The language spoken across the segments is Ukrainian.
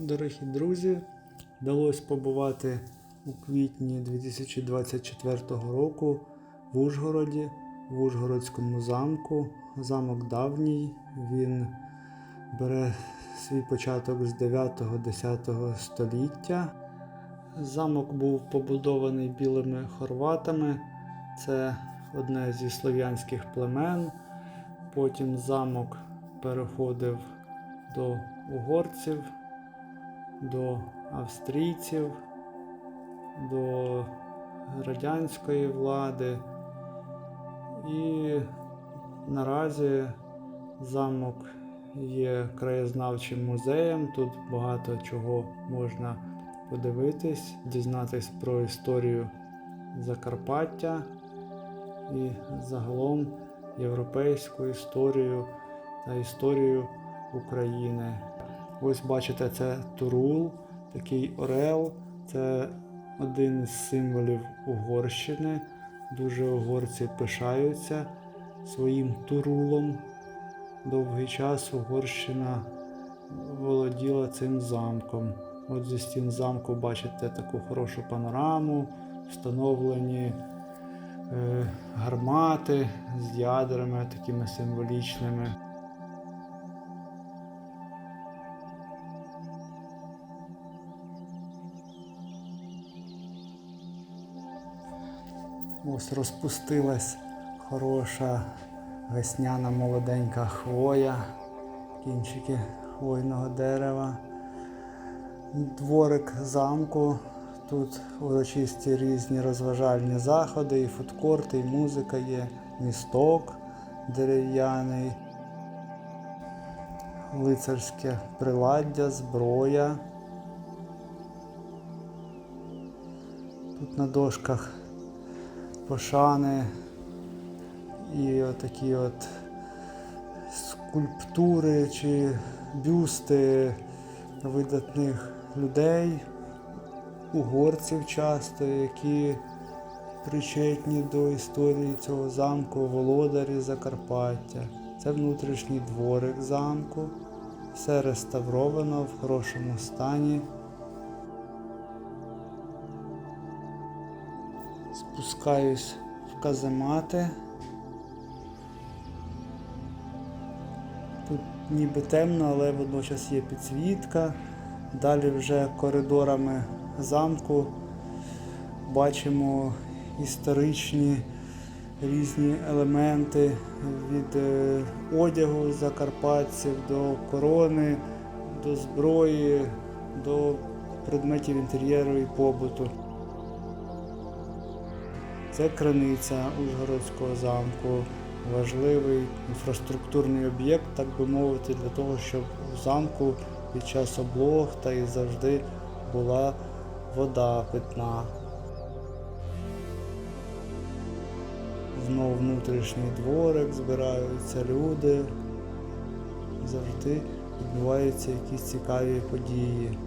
Дорогі друзі, вдалося побувати у квітні 2024 року в Ужгороді, в Ужгородському замку. Замок давній. Він бере свій початок з 9-10 століття. Замок був побудований білими хорватами. Це одне зі слов'янських племен. Потім замок переходив до угорців, до австрійців, до радянської влади. І наразі замок є краєзнавчим музеєм. Тут багато чого можна подивитись, дізнатись про історію Закарпаття і загалом європейську історію та історію України. Ось бачите, це Турул, такий орел. Це один з символів Угорщини. Дуже угорці пишаються своїм турулом. Довгий час Угорщина володіла цим замком. От зі стін замку бачите таку хорошу панораму, встановлені е, гармати з ядрами такими символічними. Ось розпустилась хороша весняна молоденька хвоя, кінчики хвойного дерева. Дворик замку. Тут урочисті різні розважальні заходи, і фудкорти, і музика є, місток дерев'яний, лицарське приладдя, зброя. Тут на дошках пошани і отакі от скульптури чи бюсти видатних людей, угорців часто, які причетні до історії цього замку, володарі Закарпаття. Це внутрішній дворик замку. Все реставровано в хорошому стані. Спускаюсь в каземати. Тут ніби темно, але водночас є підсвітка. Далі вже коридорами замку бачимо історичні різні елементи від е, одягу закарпатців до корони, до зброї, до предметів інтер'єру і побуту. Це криниця Ужгородського замку, важливий інфраструктурний об'єкт, так би мовити, для того, щоб в замку під час облог та і завжди була вода питна. Знову внутрішній дворик, збираються люди. Завжди відбуваються якісь цікаві події.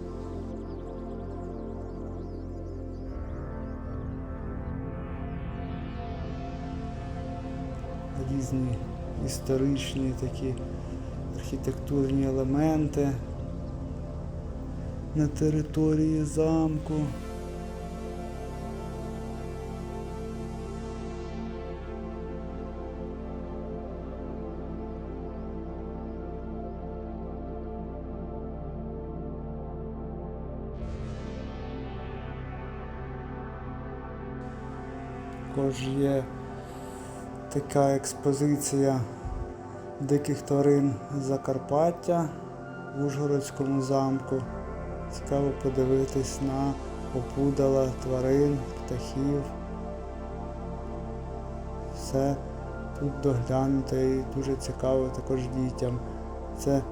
Різні історичні такі архітектурні елементи на території замку. Також є така експозиція диких тварин Закарпаття в Ужгородському замку. Цікаво подивитись на опудала тварин, птахів. Все тут доглянуто і дуже цікаво також дітям. Це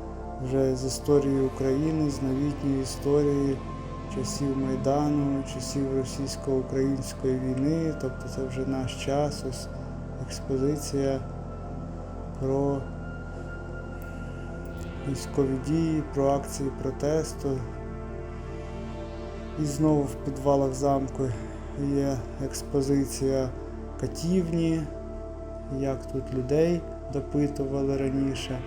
вже з історії України, з новітньої історії часів Майдану, часів російсько-української війни, тобто це вже наш час, ось експозиція про військові дії, про акції протесту. І знову в підвалах замку є експозиція катівні, як тут людей допитували раніше.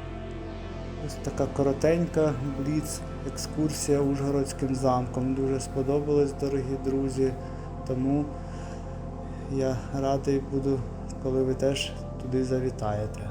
Ось така коротенька бліц екскурсія Ужгородським замком. Дуже сподобалось, дорогі друзі. Тому я радий буду, коли ви теж туди завітаєте.